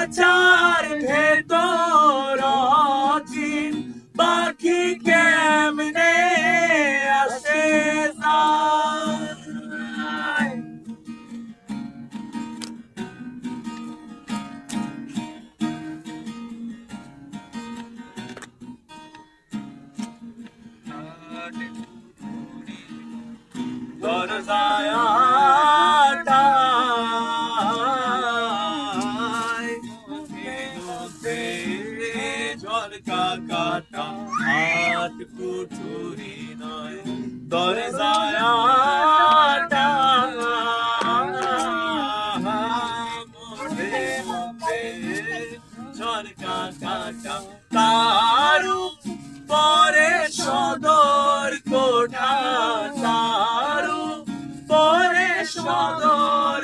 খাঁচার ভেতর অচিন পাখি কেমনে আসে যায় দরজায় মধ্যে ঝলকা কাটা হাত কুঠুরি নয় দরজায় আটায় মধ্যে মধ্যে ঝলকা কাটা তারু পরে সদর কোঠা তারু পরে সদর